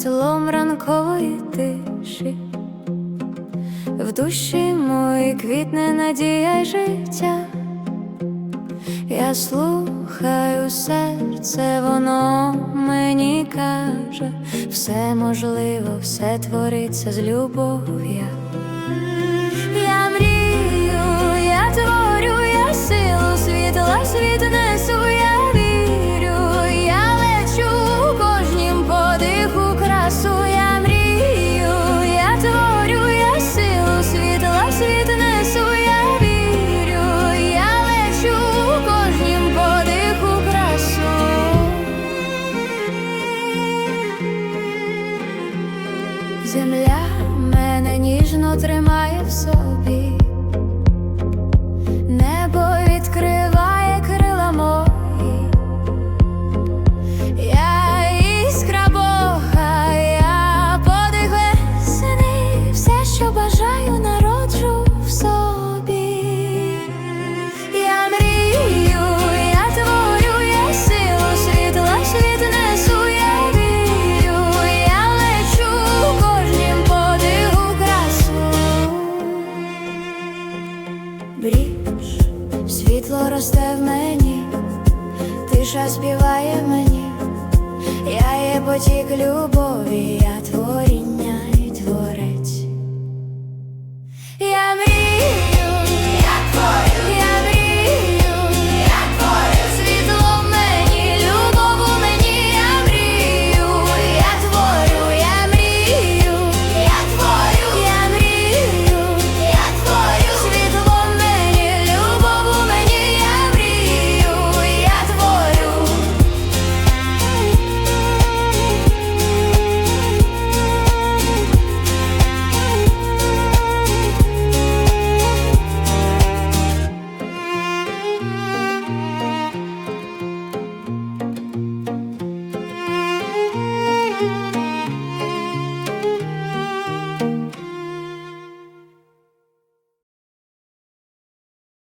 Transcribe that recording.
світлом ранкової тиші, в душі мої квітне надія життя. Я слухаю серце, воно мені каже, все можливо, все твориться з любов'я. Земля мене ніжно тримає в собі, росте в мені, тиша співає мені, я є потік любові, я творіння.